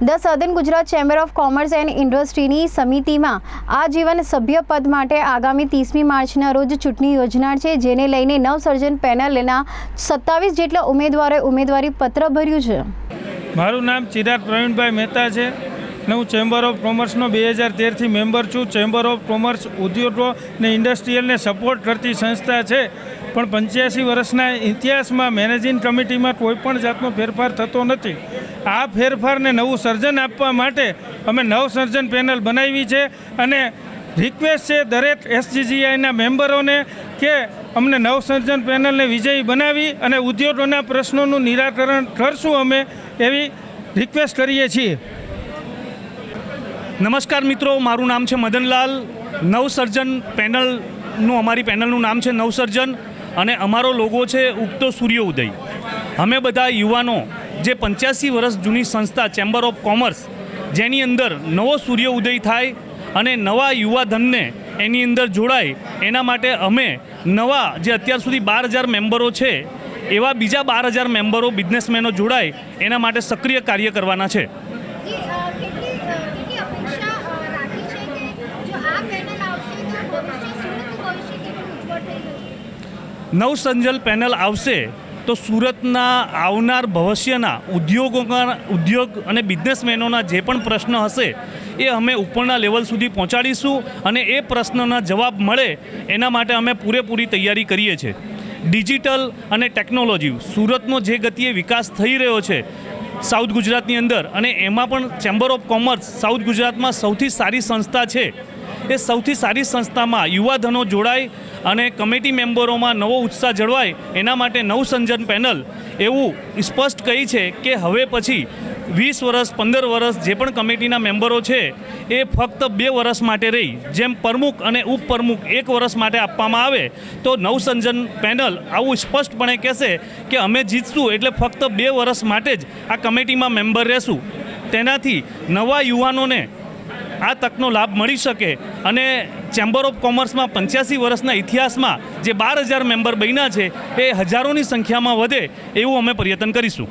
The southern Gujarat chamber of commerce and ઇન્ડસ્ટ્રીની સમિતિમાં આજીવન સભ્ય પદ માટે આગામી ત્રીસમી માર્ચના રોજ ચૂંટણી યોજનાર છે, જેને લઈને નવસર્જન પેનલના સત્તાવીસ જેટલા ઉમેદવારોએ ઉમેદવારી પત્ર ભર્યું છે. મારું નામ ચિરાગ પ્રવીણભાઈ મહેતા છે ને હું ચેમ્બર ઓફ કોમર્સનો બે હજાર તેરથી મેમ્બર છું. ચેમ્બર ઓફ કોમર્સ ઉદ્યોગો ને ઇન્ડસ્ટ્રીયલને સપોર્ટ કરતી સંસ્થા છે, પણ પંચ્યાસી વર્ષના ઇતિહાસમાં મેનેજિંગ કમિટીમાં કોઈપણ જાતનો ફેરફાર થતો નથી. આ ફેરફારને નવું સર્જન આપવા માટે અમે નવસર્જન પેનલ બનાવી છે અને રિક્વેસ્ટ છે દરેક એસજીજીઆઈના મેમ્બરોને કે અમને નવસર્જન પેનલને વિજયી બનાવી અને ઉદ્યોગોના પ્રશ્નોનું નિરાકરણ કરશું અમે એવી રિક્વેસ્ટ કરીએ છીએ. નમસ્કાર મિત્રો, મારું નામ છે મદનલાલ. નવસર્જન પેનલનું, અમારી પેનલનું નામ છે નવસર્જન અને અમારો લોગો છે ઉગતો સૂર્ય ઉદય અમે બધા યુવાનો જે પંચ્યાસી વર્ષ જૂની સંસ્થા ચેમ્બર ઓફ કોમર્સ જેની અંદર નવો સૂર્ય ઉદય થાય અને નવા યુવાધનને એની અંદર જોડાય એના માટે અમે નવા જે અત્યાર સુધી બાર હજાર મેમ્બરો છે એવા બીજા બાર હજાર મેમ્બરો બિઝનેસમેનો જોડાય એના માટે સક્રિય કાર્ય કરવાના છે. નવસંજલ પેનલ આવશે તો સુરતના આવનાર ભવિષ્યના ઉદ્યોગોના ઉદ્યોગ અને બિઝનેસમેનોના જે પણ પ્રશ્ન હશે, એ અમે ઉપરના લેવલ સુધી પહોંચાડીશું અને એ પ્રશ્નના જવાબ મળે એના માટે અમે પૂરેપૂરી તૈયારી કરીએ છીએ. ડિજિટલ અને ટેકનોલોજી, સુરતનો જે ગતિએ વિકાસ થઈ રહ્યો છે સાઉથ ગુજરાતની અંદર અને એમાં પણ ચેમ્બર ઓફ કોમર્સ સાઉથ ગુજરાતમાં સૌથી સારી સંસ્થા છે. એ સૌથી સારી સંસ્થામાં યુવાધનો જોડાય અને કમિટી મેમ્બરોમાં નવો ઉત્સાહ જળવાય એના માટે નવસંજન પેનલ. એવું સ્પષ્ટ કહી છે કે હવે પછી વીસ વર્ષ પંદર વર્ષ જે પણ કમિટીના મેમ્બરો છે, એ ફક્ત બે વર્ષ માટે રહી. જેમ પ્રમુખ અને ઉપપ્રમુખ એક વર્ષ માટે આપવામાં આવે, તો નવસંજન પેનલ આવું સ્પષ્ટપણે કહેશે કે અમે જીતશું એટલે ફક્ત બે વર્ષ માટે જ આ કમિટીમાં મેમ્બર રહેશું. તેનાથી નવા યુવાનોને આ તકનો લાભ મળી શકે. અને ચેમ્બર ઓફ કોમર્સમાં પંચ્યાસી વર્ષના ઇતિહાસમાં જે બાર હજાર મેમ્બર બન્યા છે, એ હજારોની સંખ્યામાં વધે એવું અમે પ્રયત્ન કરીશું.